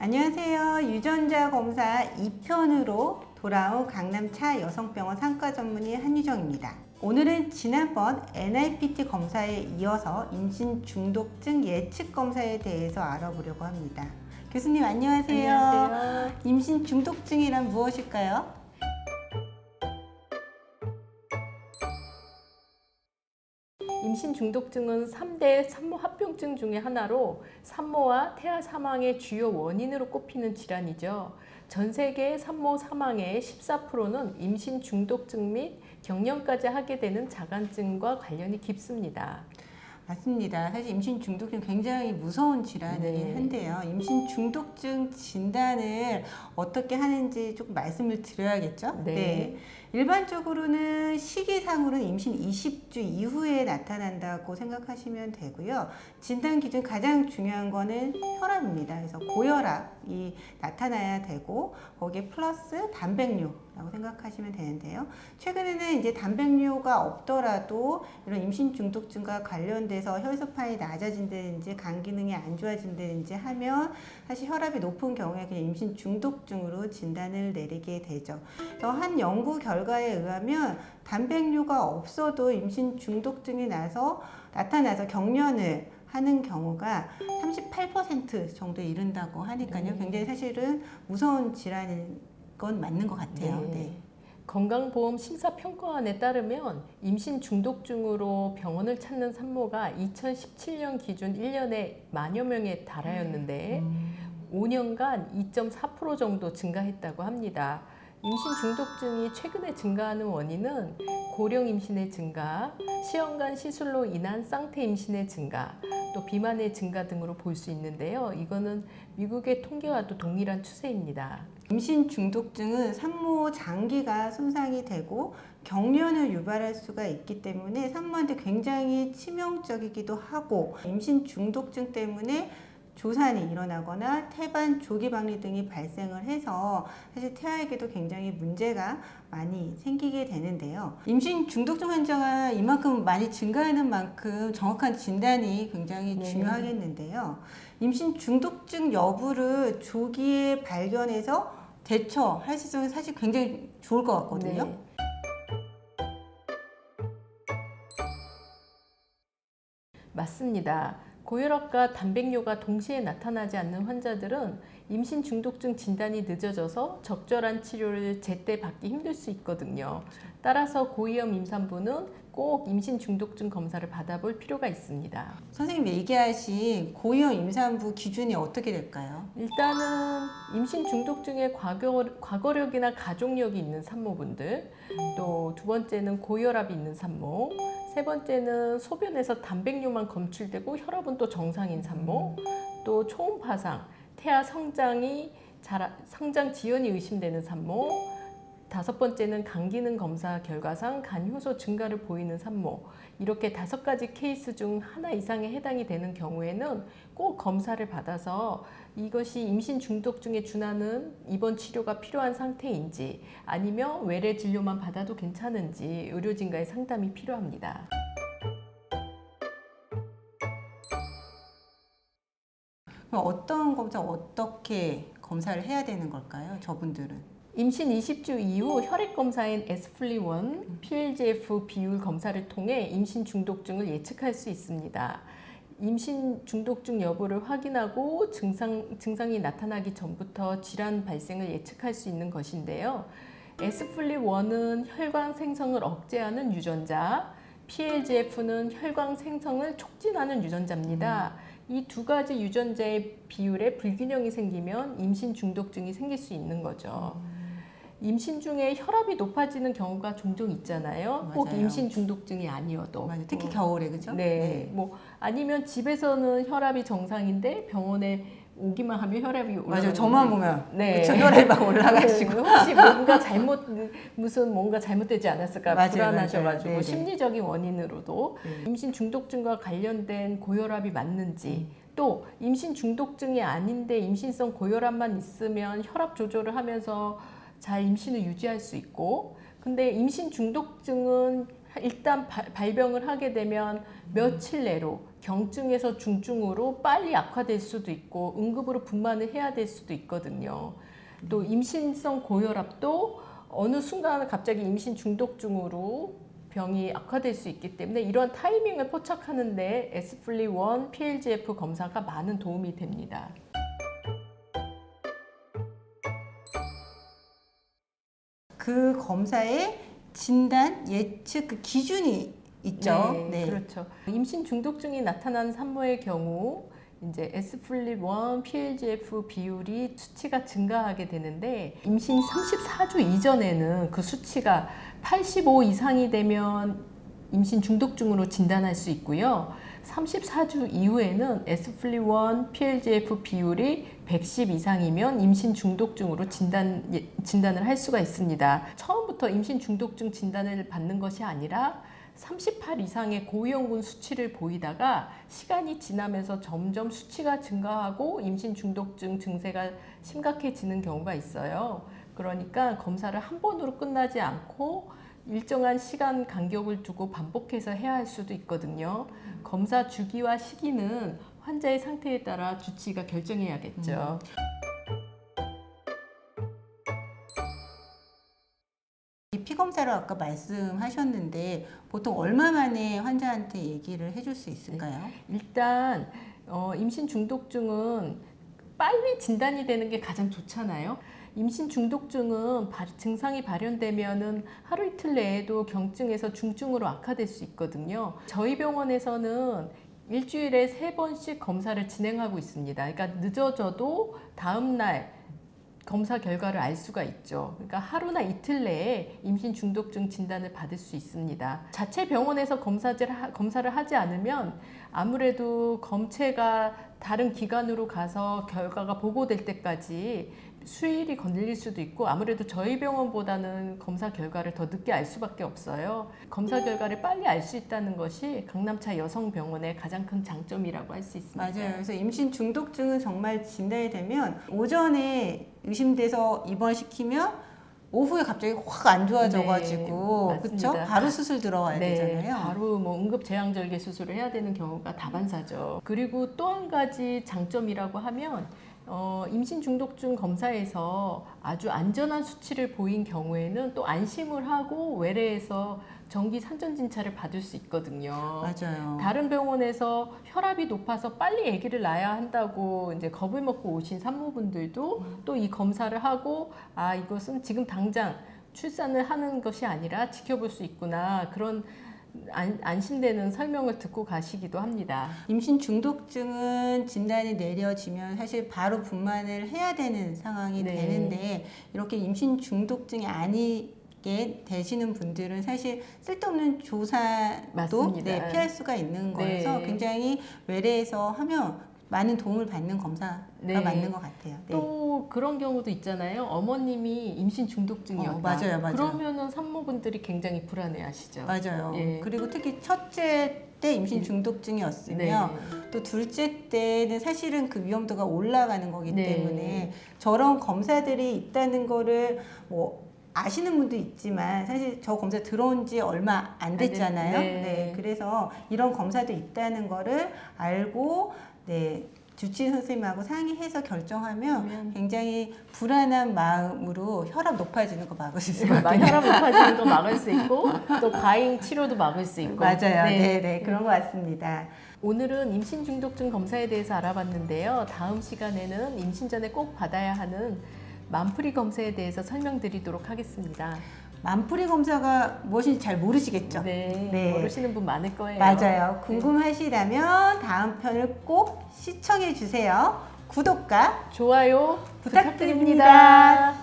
안녕하세요. 유전자 검사 2편으로 돌아온 강남차 여성병원 상과 전문의 한유정입니다. 오늘은 지난번 NIPT 검사에 이어서 임신 중독증 예측 검사에 대해서 알아보려고 합니다. 교수님 안녕하세요. 안녕하세요. 임신 중독증이란 무엇일까요? 임신 중독증은 3대 산모 합병증 중의 하나로 산모와 태아 사망의 주요 원인으로 꼽히는 질환이죠. 전 세계 산모 사망의 14%는 임신 중독증 및 경련까지 하게 되는 자간증과 관련이 깊습니다. 맞습니다. 사실 임신 중독증 굉장히 무서운 질환이긴 네. 한데요. 임신 중독증 진단을 어떻게 하는지 조금 말씀을 드려야겠죠? 네. 일반적으로는 시기상으로는 임신 20주 이후에 나타난다고 생각하시면 되고요. 진단 기준 가장 중요한 거는 혈압입니다. 그래서 고혈압이 나타나야 되고 거기에 플러스 단백뇨라고 생각하시면 되는데요. 최근에는 이제 단백뇨가 없더라도 이런 임신 중독증과 관련돼서 혈소판이 낮아진다든지 간 기능이 안 좋아진다든지 하면 사실 혈압이 높은 경우에 그냥 임신 중독증으로 진단을 내리게 되죠. 그래서 한 연구 결과 에 의하면 단백뇨가 없어도 임신 중독증이 나서 나타나서 경련을 하는 경우가 38% 정도에 이른다고 하니까요. 네. 굉장히 사실은 무서운 질환인 건 맞는 것 같아요. 네. 네. 건강보험 심사평가원에 따르면 임신 중독증으로 병원을 찾는 산모가 2017년 기준 1년에 만여 명에 달하였는데 음. 5년간 2.4% 정도 증가했다고 합니다. 임신 중독증이 최근에 증가하는 원인은 고령 임신의 증가, 시험관 시술로 인한 쌍태 임신의 증가, 또 비만의 증가 등으로 볼 수 있는데요. 이거는 미국의 통계와도 동일한 추세입니다. 임신 중독증은 산모 장기가 손상이 되고 경련을 유발할 수가 있기 때문에 산모한테 굉장히 치명적이기도 하고 임신 중독증 때문에 조산이 일어나거나 태반 조기 박리 등이 발생을 해서 사실 태아에게도 굉장히 문제가 많이 생기게 되는데요. 임신 중독증 환자가 이만큼 많이 증가하는 만큼 정확한 진단이 굉장히 네. 중요하겠는데요. 임신 중독증 여부를 조기에 발견해서 대처할 수 있으면 사실 굉장히 좋을 것 같거든요. 네. 맞습니다. 고혈압과 단백뇨가 동시에 나타나지 않는 환자들은 임신 중독증 진단이 늦어져서 적절한 치료를 제때 받기 힘들 수 있거든요. 따라서 고위험 임산부는 꼭 임신 중독증 검사를 받아볼 필요가 있습니다. 선생님 얘기하신 고위험 임산부 기준이 어떻게 될까요? 일단은 임신 중독증의 과거, 과거력이나 가족력이 있는 산모분들, 또 두 번째는 고혈압이 있는 산모, 세 번째는 소변에서 단백뇨만 검출되고 혈압은 또 정상인 산모, 또 초음 파상, 태아 성장이 잘, 성장 지연이 의심되는 산모, 다섯 번째는 간 기능 검사 결과상 간 효소 증가를 보이는 산모. 이렇게 다섯 가지 케이스 중 하나 이상에 해당이 되는 경우에는 꼭 검사를 받아서 이것이 임신 중독증에 준하는 입원 치료가 필요한 상태인지 아니면 외래 진료만 받아도 괜찮은지 의료진과의 상담이 필요합니다. 그럼 어떤 검사 어떻게 검사를 해야 되는 걸까요? 저분들은 임신 20주 이후 혈액 검사인 에스플리1, PLGF 비율 검사를 통해 임신 중독증을 예측할 수 있습니다. 임신 중독증 여부를 확인하고 증상, 증상이 나타나기 전부터 질환 발생을 예측할 수 있는 것인데요. 에스플리1은 혈관 생성을 억제하는 유전자, PLGF는 혈관 생성을 촉진하는 유전자입니다. 이두 가지 유전자의 비율에 불균형이 생기면 임신 중독증이 생길 수 있는 거죠. 임신 중에 혈압이 높아지는 경우가 종종 있잖아요. 꼭 맞아요. 임신 중독증이 아니어도. 맞아요. 특히 어, 겨울에 그죠? 네. 뭐 아니면 집에서는 혈압이 정상인데 병원에 오기만 하면 혈압이 올라가는 맞아요. 저만 보면 네. 혈압이 막 올라가시고 네, 혹시 뭔가 잘못 무슨 뭔가 잘못되지 않았을까 맞아요, 불안하셔가지고 맞아요. 네네. 심리적인 원인으로도 네. 임신 중독증과 관련된 고혈압이 맞는지 음. 또 임신 중독증이 아닌데 임신성 고혈압만 있으면 혈압 조절을 하면서 잘 임신을 유지할 수 있고 근데 임신 중독증은 일단 발- 발병을 하게 되면 며칠 내로 경증에서 중증으로 빨리 악화될 수도 있고 응급으로 분만을 해야 될 수도 있거든요. 또 임신성 고혈압도 어느 순간 갑자기 임신 중독증으로 병이 악화될 수 있기 때문에 이런 타이밍을 포착하는데 에스플리1 PLGF 검사가 많은 도움이 됩니다. 그 검사의 진단 예측 그 기준이 있죠. 네, 그렇죠. 임신 중독증이 나타난 산모의 경우 이제 에스플립1 PLGF 비율이 수치가 증가하게 되는데 임신 34주 이전에는 그 수치가 85 이상이 되면 임신 중독증으로 진단할 수 있고요. 34주 이후에는 에스플립1 PLGF 비율이 110 이상이면 임신 중독증으로 진단, 예, 진단을 할 수가 있습니다. 처음부터 임신 중독증 진단을 받는 것이 아니라 38 이상의 고위험군 수치를 보이다가 시간이 지나면서 점점 수치가 증가하고 임신 중독증 증세가 심각해지는 경우가 있어요. 그러니까 검사를 한 번으로 끝나지 않고 일정한 시간 간격을 두고 반복해서 해야 할 수도 있거든요. 검사 주기와 시기는 환자의 상태에 따라 주치의가 결정해야겠죠. 이 피검사를 아까 말씀하셨는데 보통 얼마 만에 환자한테 얘기를 해줄 수 있을까요? 일단 어, 임신 중독증은 빨리 진단이 되는 게 가장 좋잖아요. 임신 중독증은 바- 증상이 발현되면은 하루 이틀 내에도 경증에서 중증으로 악화될 수 있거든요. 저희 병원에서는 일주일에 세 번씩 검사를 진행하고 있습니다. 그러니까 늦어져도 다음 날 검사 결과를 알 수가 있죠. 그러니까 하루나 이틀 내에 임신 중독증 진단을 받을 수 있습니다. 자체 병원에서 검사를 하지 않으면 아무래도 검체가 다른 기관으로 가서 결과가 보고될 때까지 수일이 걸릴 수도 있고 아무래도 저희 병원보다는 검사 결과를 더 늦게 알 수밖에 없어요. 검사 결과를 빨리 알 수 있다는 것이 강남차 여성병원의 가장 큰 장점이라고 할 수 있습니다. 맞아요. 그래서 임신 중독증은 정말 진단이 되면 오전에 의심돼서 입원시키면 오후에 갑자기 확 안 좋아져가지고 네, 그렇죠? 바로 수술 들어가야 되잖아요. 바로 뭐 응급 제왕절개 수술을 해야 되는 경우가 다반사죠. 그리고 또 한 가지 장점이라고 하면 어, 임신 중독증 검사에서 아주 안전한 수치를 보인 경우에는 또 안심을 하고 외래에서 정기 산전 진찰을 받을 수 있거든요. 맞아요. 다른 병원에서 혈압이 높아서 빨리 아기를 낳아야 한다고 이제 겁을 먹고 오신 산모분들도 또 이 검사를 하고 아 이것은 지금 당장 출산을 하는 것이 아니라 지켜볼 수 있구나 그런 안, 안심되는 설명을 듣고 가시기도 합니다. 임신 중독증은 진단이 내려지면 사실 바로 분만을 해야 되는 상황이 네. 되는데 이렇게 임신 중독증이 아니게 되시는 분들은 사실 쓸데없는 조사도. 네, 피할 수가 있는 네. 거라서 굉장히 외래에서 하면 많은 도움을 받는 검사가 네. 맞는 것 같아요. 네. 또 그런 경우도 있잖아요. 어머님이 임신 중독증이었다. 어, 맞아요, 맞아요. 그러면은 산모분들이 굉장히 불안해하시죠. 맞아요. 예. 그리고 특히 첫째 때 임신 네. 중독증이었으면 또 둘째 때는 사실은 그 위험도가 올라가는 거기 네. 때문에 저런 검사들이 있다는 거를 뭐 아시는 분도 있지만 사실 저 검사 들어온 지 얼마 안 됐잖아요. 네. 네. 그래서 이런 검사도 있다는 거를 알고 네. 주치의 선생님하고 상의해서 결정하면 그러면 굉장히 불안한 마음으로 혈압 높아지는 거 막을 수 있을 것 네, 같아요. 혈압 높아지는 거 막을 수 있고 또 과잉 치료도 막을 수 있고 맞아요. 네, 네, 그런 것 같습니다. 오늘은 임신 중독증 검사에 대해서 알아봤는데요. 다음 시간에는 임신 전에 꼭 받아야 하는 만프리 검사에 대해서 설명드리도록 하겠습니다. 만프리 검사가 무엇인지 잘 모르시겠죠? 네, 네. 모르시는 분 많을 거예요. 맞아요. 궁금하시다면 다음 편을 꼭 시청해 주세요. 구독과 좋아요 부탁드립니다. 부탁드립니다.